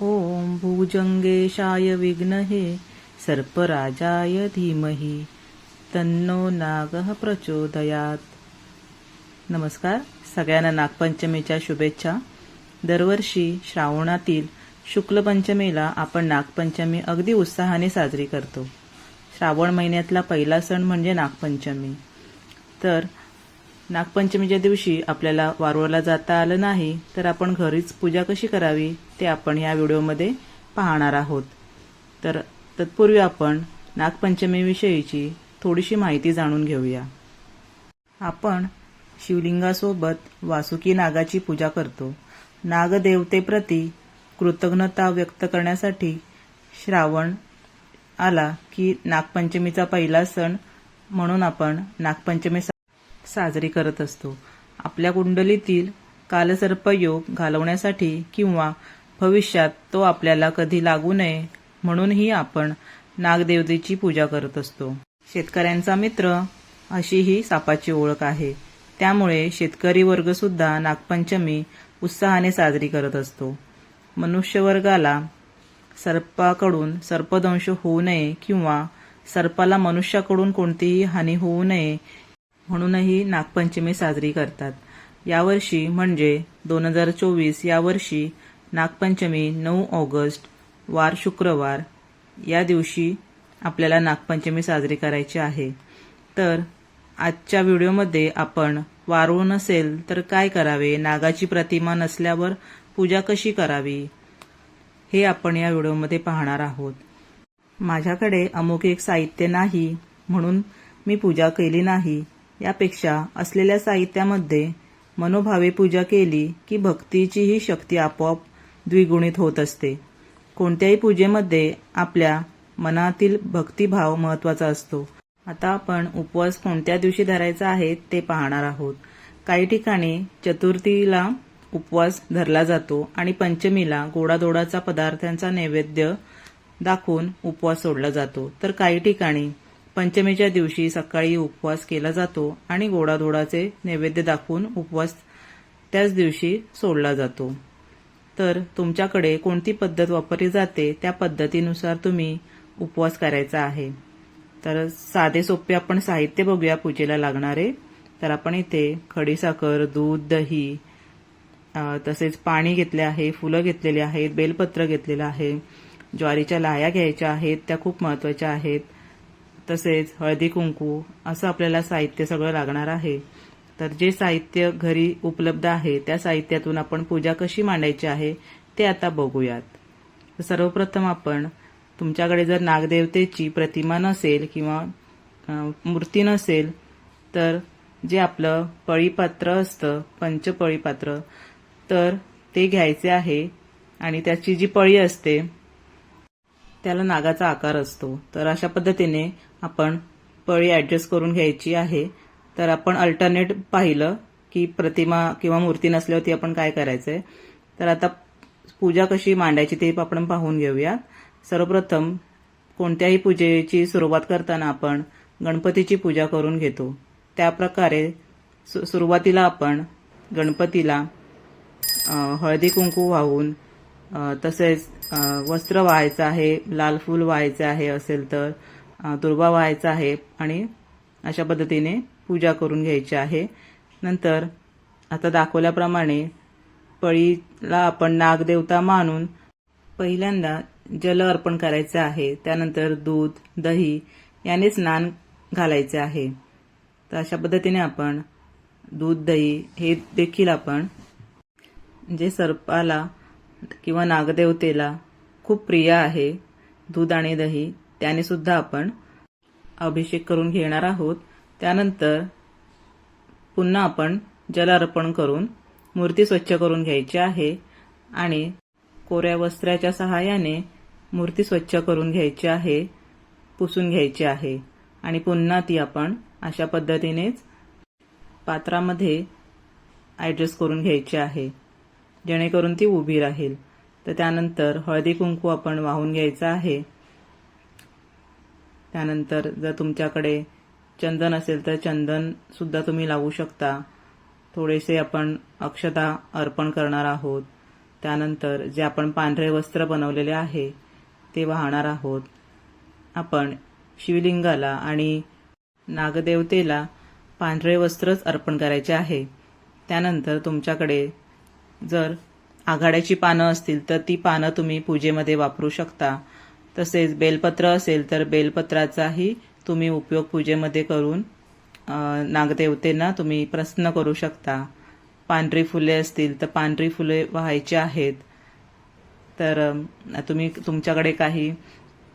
ॐ भुजङ्गेशाय विघ्नहे सर्पराजाय धीमहि तन्नो नागः प्रचोदयात. नमस्कार सगळ्यांना नागपंचमीच्या शुभेच्छा. दरवर्षी श्रावणातील शुक्ल पंचमीला आपण नागपंचमी अगदी उत्साहाने साजरी करतो. श्रावण महिन्यातला पहिला सण म्हणजे नागपंचमी. तर नागपंचमीच्या दिवशी आपल्याला वारुळाला जाता आलं नाही तर आपण घरीच पूजा कशी करावी ते आपण या व्हिडिओमध्ये पाहणार आहोत. तर तत्पूर्वी आपण नागपंचमीविषयीची थोडीशी माहिती जाणून घेऊया. आपण शिवलिंगासोबत वासुकी नागाची पूजा करतो. नागदेवतेप्रती कृतज्ञता व्यक्त करण्यासाठी श्रावण आला की नागपंचमीचा पहिला सण म्हणून आपण नागपंचमी सा- साजरी करत असतो. आपल्या कुंडलीतील कालसर्प योग घालवण्यासाठी किंवा भविष्यात तो आपल्याला कधी लागू नये म्हणूनही आपण नागदेवतेची पूजा करत असतो. शेतकऱ्यांचा मित्र अशी ही सापाची ओळख आहे. त्यामुळे शेतकरी वर्ग सुद्धा नागपंचमी उत्साहाने साजरी करत असतो. मनुष्यवर्गाला सर्पाकडून सर्पदंश होऊ नये किंवा सर्पाला मनुष्याकडून कोणतीही हानी होऊ नये म्हणूनही नागपंचमी साजरी करतात. यावर्षी म्हणजे दोन हजार चोवीस यावर्षी नागपंचमी नऊ ऑगस्ट वार शुक्रवार. या दिवशी आपल्याला नागपंचमी साजरी करायची आहे. तर आजच्या व्हिडिओमध्ये आपण वारूळ नसेल तर काय करावे? नागाची प्रतिमा नसल्यावर पूजा कशी करावी? हे आपण या व्हिडिओमध्ये पाहणार आहोत. माझ्याकडे अमुक एक साहित्य नाही म्हणून मी पूजा केली नाही. यापेक्षा असलेल्या साहित्यामध्ये मनोभावे पूजा केली की भक्तीची ही शक्ती आपोआप द्विगुणित होत असते. कोणत्याही पूजेमध्ये आपल्या मनातील भक्तिभाव महत्त्वाचा असतो. आता आपण उपवास कोणत्या दिवशी धरायचा आहे ते पाहणार आहोत. काही ठिकाणी चतुर्थीला उपवास धरला जातो आणि पंचमीला गोडाधोडाचा पदार्थांचा नैवेद्य दाखवून उपवास सोडला जातो. तर काही ठिकाणी पंचमीच्या दिवशी सकाळी उपवास केला जातो आणि गोडाधोडाचे नैवेद्य दाखवून उपवास त्याच दिवशी सोडला जातो. तर तुमच्याकडे कोणती पद्धत वापरली जाते? त्या पद्धतीनुसार तुम्ही उपवास करायचा आहे. तर साधे सोपे आपण साहित्य बघूया पूजेला लागणारे. तर आपण इथे खडीसाखर दूध दही तसेच पाणी घेतले आहे फुलं घेतलेली आहेत बेलपत्र घेतलेलं आहे ज्वारीच्या लाया घ्यायच्या आहेत त्या खूप महत्त्वाच्या आहेत. तसेच हळदी कुंकू असं आपल्याला साहित्य सगळं लागणार आहे. तर जे साहित्य घरी उपलब्ध आहे त्या साहित्यातून आपण पूजा कशी मांडायची आहे ते आता बघूयात. सर्वप्रथम आपण तुमच्याकडे जर नागदेवतेची प्रतिमा नसेल किंवा मूर्ती नसेल तर जे आपलं पळीपात्र असतं पंचपळीपात्र तर ते घ्यायचे आहे आणि त्याची जी पळी असते त्याला नागाचा आकार असतो. तर अशा पद्धतीने आपण पळी ॲडजस्ट करून घ्यायची आहे. तर आपण अल्टरनेट पाहिलं की प्रतिमा किंवा मूर्ती नसल्यावरती आपण काय करायचंय? तर आता पूजा कशी मांडायची ते आपण पाहून घेऊया. सर्वप्रथम कोणत्याही पूजेची सुरुवात करताना आपण गणपतीची पूजा करून घेतो. त्याप्रकारे सु- सुरुवातीला आपण गणपतीला हळदी कुंकू वाहून तसेच वस्त्र व्हायचं आहे लाल फूल व्हायचं आहे असेल तर अ, दुर्वा व्हायचा आहे आणि अशा पद्धतीने पूजा करून घ्यायची आहे. नंतर आता दाखवल्याप्रमाणे पळीला आपण नागदेवता मानून पहिल्यांदा जल अर्पण करायचं आहे. त्यानंतर दूध दही याने स्नान घालायचे आहे. तर अशा पद्धतीने आपण दूध दही हे देखील आपण जे सर्पाला किंवा नागदेवतेला खूप प्रिय आहे दूध आणि दही त्याने सुद्धा आपण अभिषेक करून घेणार आहोत. त्यानंतर पुन्हा आपण जल अर्पण करून मूर्ती स्वच्छ करून घ्यायची आहे आणि कोऱ्या वस्त्राच्या सहाय्याने मूर्ती स्वच्छ करून घ्यायची आहे पुसून घ्यायची आहे. आणि पुन्हा ती आपण अशा पद्धतीनेच पात्रामध्ये ॲडजस्ट करून घ्यायची आहे. जेणेकरून ती उभी राहील. तर त्यानंतर हळदी कुंकू आपण वाहून घ्यायचं आहे. त्यानंतर जर तुमच्याकडे चंदन असेल तर चंदन सुद्धा तुम्ही लावू शकता. थोडेसे आपण अक्षता अर्पण करणार आहोत. त्यानंतर जे आपण पांढरे वस्त्र बनवलेले आहे ते वाहणार आहोत. आपण शिवलिंगाला आणि नागदेवतेला पांढरे वस्त्रच अर्पण करायचे आहे. त्यानंतर तुमच्याकडे जर आघाड्याची पानं असतील तर ती पानं तुम्ही पूजेमध्ये वापरू शकता. तसेच बेलपत्र असेल तर बेलपत्राचाही तुम्ही उपयोग पूजेमध्ये करून नागदेवतेना नागदेवतेंना तुम्ही प्रसन्न करू शकता. पांढरी फुले असतील तर पांढरी फुले व्हायची आहेत. तर तुम्ही तुमच्याकडे काही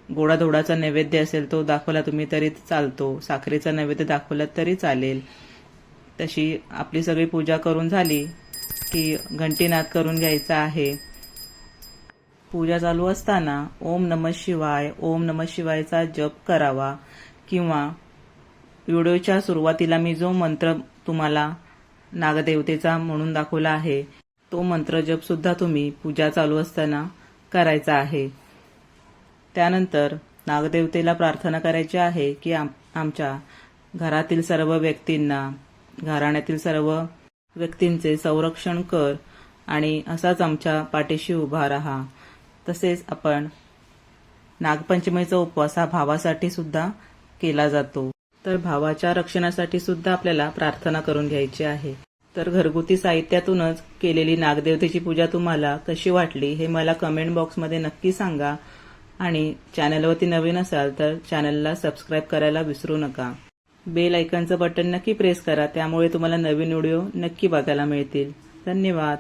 गोडाधोडाचा नैवेद्य असेल तो दाखवला तुम्ही तरी चालतो. साखरेचा नैवेद्य दाखवला तरी चालेल. तशी आपली सगळी पूजा करून झाली. की घंटीनाद करून घ्यायचा आहे. पूजा चालू असताना ओम नम शिवाय ओम नम शिवायचा जप करावा. किंवा व्हिडिओच्या सुरुवातीला मी जो मंत्र तुम्हाला नागदेवतेचा म्हणून दाखवला आहे तो मंत्र जप सुद्धा तुम्ही पूजा चालू असताना करायचा आहे. त्यानंतर नागदेवतेला प्रार्थना करायची आहे की आम आमच्या घरातील सर्व व्यक्तींना घराण्यातील सर्व व्यक्तींचे संरक्षण कर आणि असाच आमच्या पाठीशी उभा राहा. तसेच आपण नागपंचमीचा उपवास हा भावासाठी सुद्धा केला जातो. तर भावाच्या रक्षणासाठी सुद्धा आपल्याला प्रार्थना करून घ्यायची आहे. तर घरगुती साहित्यातूनच केलेली नागदेवतेची पूजा तुम्हाला कशी वाटली हे मला कमेंट बॉक्समध्ये नक्की सांगा. आणि चॅनलवरती नवीन असाल तर चॅनलला सबस्क्राईब करायला विसरू नका. बेल आयकॉनचं बटन नक्की प्रेस करा त्यामुळे तुम्हाला नवीन व्हिडिओ नक्की बघायला मिळतील. धन्यवाद.